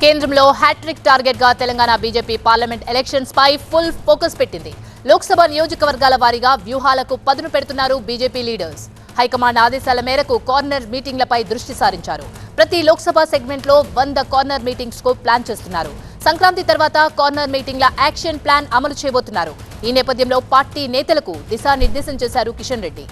కేంద్రంలో హ్యాట్రిక్ టార్గెట్గా Telangana BJP parliament elections పై ఫుల్ ఫోకస్ పెట్టింది. లోక్సభ నియోజకవర్గాల వారీగా వ్యూహాలకు పదును పెడుతున్నారు బీజేపీ లీడర్స్. హైకమాండ్ ఆదేశాల మేరకు కార్నర్ మీటింగ్లపై దృష్టి సారించారు. ప్రతి లోక్సభ సెగ్మెంట్లో వంద కార్నర్ మీటింగ్స్కు ప్లాన్ చేస్తున్నారు. సంక్రాంతి తర్వాత కార్నర్ మీటింగ్ల యాక్షన్ ప్లాన్ అమలు చేయబోతున్నారు. ఈ నేపథ్యంలో పార్టీ నేతలకు దిశానిర్దేశం చేశారు కిషన్ రెడ్డి.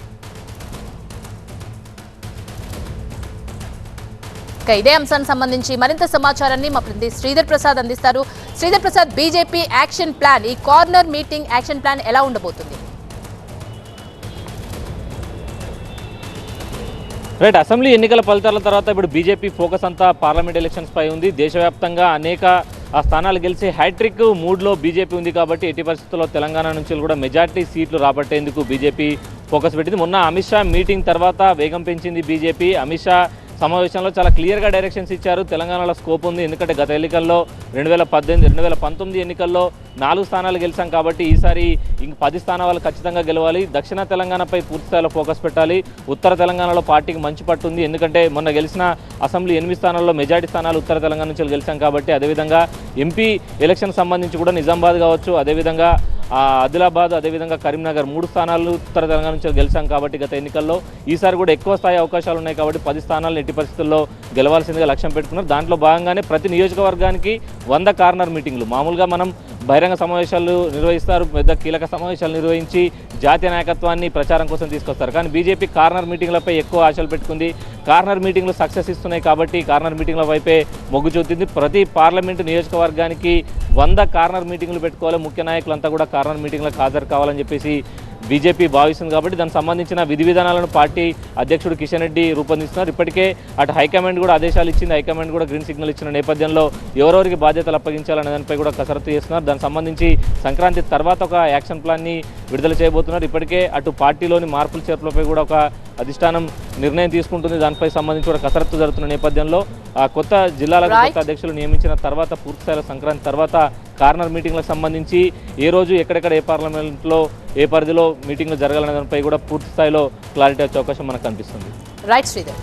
ఇక ఇదే అంశానికి సంబంధించి మరింత సమాచారాన్ని మా ప్రతినిధి శ్రీధర్ ప్రసాద్ అందిస్తారు. Sridhar Prasad BJP action plan ఈ కార్నర్ మీటింగ్ యాక్షన్ ప్లాన్ ఎలా ఉండబోతుంది? రైట్ అసెంబ్లీ ఎన్నికల ఫలితాల తర్వాత ఇప్పుడు బీజేపీ ఫోకస్ అంతా పార్లమెంట్ ఎలక్షన్స్ పై ఉంది. దేశవ్యాప్తంగా అనేక ఆ స్థానాలు గెలిచి హ్యాట్రిక్ మూడ్లో బీజేపీ ఉంది కాబట్టి ఎట్టి పరిస్థితుల్లో తెలంగాణ నుంచి కూడా మెజార్టీ సీట్లు రాబట్టేందుకు బీజేపీ ఫోకస్ పెట్టింది. మొన్న అమిత్ షా మీటింగ్ తర్వాత వేగం పెంచింది బీజేపీ. అమిత్ షా సమావేశంలో చాలా క్లియర్గా డైరెక్షన్స్ ఇచ్చారు. తెలంగాణలో స్కోప్ ఉంది. ఎందుకంటే గత ఎన్నికల్లో రెండు వేల పద్దెనిమిది రెండు వేల పంతొమ్మిది ఎన్నికల్లో నాలుగు స్థానాలు గెలిచాం కాబట్టి ఈసారి ఇంక పది స్థానాలు ఖచ్చితంగా గెలవాలి. దక్షిణ తెలంగాణపై పూర్తిస్థాయిలో ఫోకస్ పెట్టాలి. ఉత్తర తెలంగాణలో పార్టీకి మంచి పట్టు ఉంది. ఎందుకంటే మొన్న గెలిచిన అసెంబ్లీ ఎనిమిది స్థానాల్లో మెజార్టీ స్థానాలు ఉత్తర తెలంగాణ నుంచి గెలిచాం కాబట్టి అదేవిధంగా ఎంపీ ఎలక్షన్ సంబంధించి కూడా నిజామాబాద్ కావచ్చు. అదేవిధంగా ఆదిలాబాద్ అదేవిధంగా కరీంనగర్ మూడు స్థానాలు ఉత్తర తెలంగాణ నుంచి గెలిచాం కాబట్టి గత ఎన్నికల్లో ఈసారి కూడా ఎక్కువ స్థాయి అవకాశాలు ఉన్నాయి కాబట్టి పది స్థానాలను ఎట్టి పరిస్థితుల్లో గెలవాల్సిందిగా లక్ష్యం పెట్టుకున్నారు. దాంట్లో భాగంగానే ప్రతి నియోజకవర్గానికి వంద కార్నర్ మీటింగ్లు. మామూలుగా మనం బహిరంగ సమావేశాలు నిర్వహిస్తారు పెద్ద కీలక సమావేశాలు నిర్వహించి జాతీయ నాయకత్వాన్ని ప్రచారం కోసం తీసుకొస్తారు. కానీ బీజేపీ కార్నర్ మీటింగ్లపై ఎక్కువ ఆశలు పెట్టుకుంది. కార్నర్ మీటింగ్లు సక్సెస్ ఇస్తున్నాయి కాబట్టి కార్నర్ మీటింగ్ల వైపే మొగ్గు చూపుతుంది ప్రతి పార్లమెంటు నియోజకవర్గానికి వంద కార్నర్ మీటింగ్లు పెట్టుకోవాలి. ముఖ్య నాయకులంతా కూడా కార్నర్ మీటింగ్లకు హాజరు కావాలని చెప్పేసి బీజేపీ భావిస్తుంది కాబట్టి దానికి సంబంధించిన విధి విధానాలను పార్టీ అధ్యక్షుడు కిషన్ రెడ్డి రూపొందిస్తున్నారు. ఇప్పటికే అటు హైకమాండ్ కూడా ఆదేశాలు ఇచ్చింది. హైకమాండ్ కూడా గ్రీన్ సిగ్నల్ ఇచ్చిన నేపథ్యంలో ఎవరెవరికి బాధ్యతలు అప్పగించాలనే దానిపై కూడా కసరత్తు చేస్తున్నారు. దానికి సంబంధించి సంక్రాంతి తర్వాత ఒక యాక్షన్ ప్లాన్ని విడుదల చేయబోతున్నారు. ఇప్పటికే అటు పార్టీలోని మార్పుల చేర్పులపై కూడా ఒక అధిష్టానం నిర్ణయం తీసుకుంటుంది. దానిపై సంబంధించి కూడా కసరత్తు జరుగుతున్న నేపథ్యంలో ఆ కొత్త జిల్లాలకు. కొత్త అధ్యక్షులు నియమించిన తర్వాత పూర్తి స్థాయిలో సంక్రాంతి తర్వాత కార్నర్ మీటింగ్లకు సంబంధించి ఏ రోజు ఎక్కడెక్కడ ఏ పార్లమెంట్లో ఏ పరిధిలో మీటింగ్లు జరగాలనే దానిపై కూడా పూర్తి స్థాయిలో క్లారిటీ వచ్చే అవకాశం మనకు కనిపిస్తుంది. రైట్ శ్రీధర్.